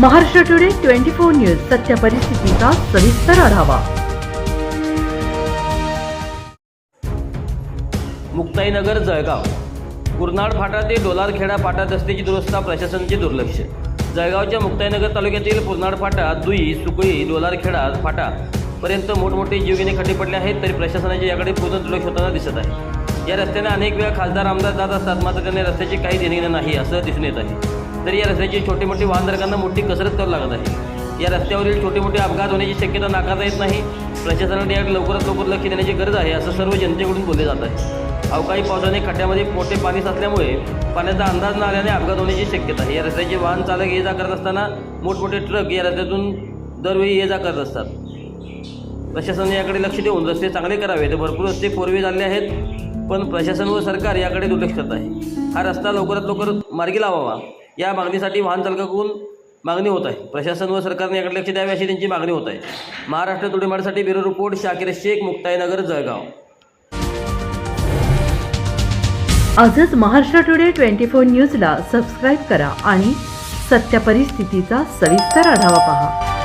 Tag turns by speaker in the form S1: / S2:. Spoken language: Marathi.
S1: Maharashtra today twenty four news सत्य परिस्थितीचा सविस्तर आढावा.
S2: मुक्ताईनगर जळगाव. कुरनाड फाटा ते डोलारखेडा फाटा रस्त्याची दुरुस्ता प्रशासनाचे दुर्लक्ष. जळगावच्या मुक्ताईनगर तालुक्यातील पुरनाड फाटा दुई सुकळी डोलारखेडा फाटा पर्यंत मोठमोठे जीवघेणे खड्डे पडले आहेत तरी प्रशासनाचे याकडे पूर्ण दुर्लक्ष होताना दिसत आहे. या रस्त्याने अनेक वेळा खासदार आमदार जात असतात मात्र त्यांनी रस्त्याची काही देणे नाही असं दिसून येत आहे. तरी या रस्त्याची छोटे मोठे वाहनधारकांना मोठी कसरत करावी लागत आहे. या रस्त्यावरील छोटे मोठे अपघात होण्याची शक्यता नाकारता येत नाही. प्रशासनाने याकडे लवकरात लवकर लक्ष देण्याची गरज आहे असं सर्व जनतेकडून बोलले जात आहे. अवकाळी पावसाने खड्ड्यामध्ये मोठे पाणी साचल्यामुळे पाण्याचा अंदाज न आल्याने अपघात होण्याची शक्यता आहे. या रस्त्याचे वाहन चालक ये जा करत असताना मोठमोठे ट्रक या रस्त्यातून दरवेळी ये जा करत असतात. प्रशासनाने याकडे लक्ष देऊन रस्ते चांगले करावे तर भरपूर रस्ते फोरवे झाले आहेत पण प्रशासन व सरकार याकडे दुर्लक्ष करत आहे. हा रस्ता लवकरात लवकर मार्गी लावावा. या मागणीसाठी वाहन चालकाकडून मागणी होत आहे. प्रशासन व सरकारने याकडे लक्ष द्यावे अशी त्यांची मागणी होत आहे. महाराष्ट्र तुडेमाडसाठी ब्युरो रिपोर्ट शाकिर शेख मुक्ताईनगर जळगाव.
S1: आजच महाराष्ट्र टुडे ट्वेंटी फोर न्यूजला सबस्क्राईब करा आणि सत्य परिस्थितीचा सविस्तर आढावा पहा.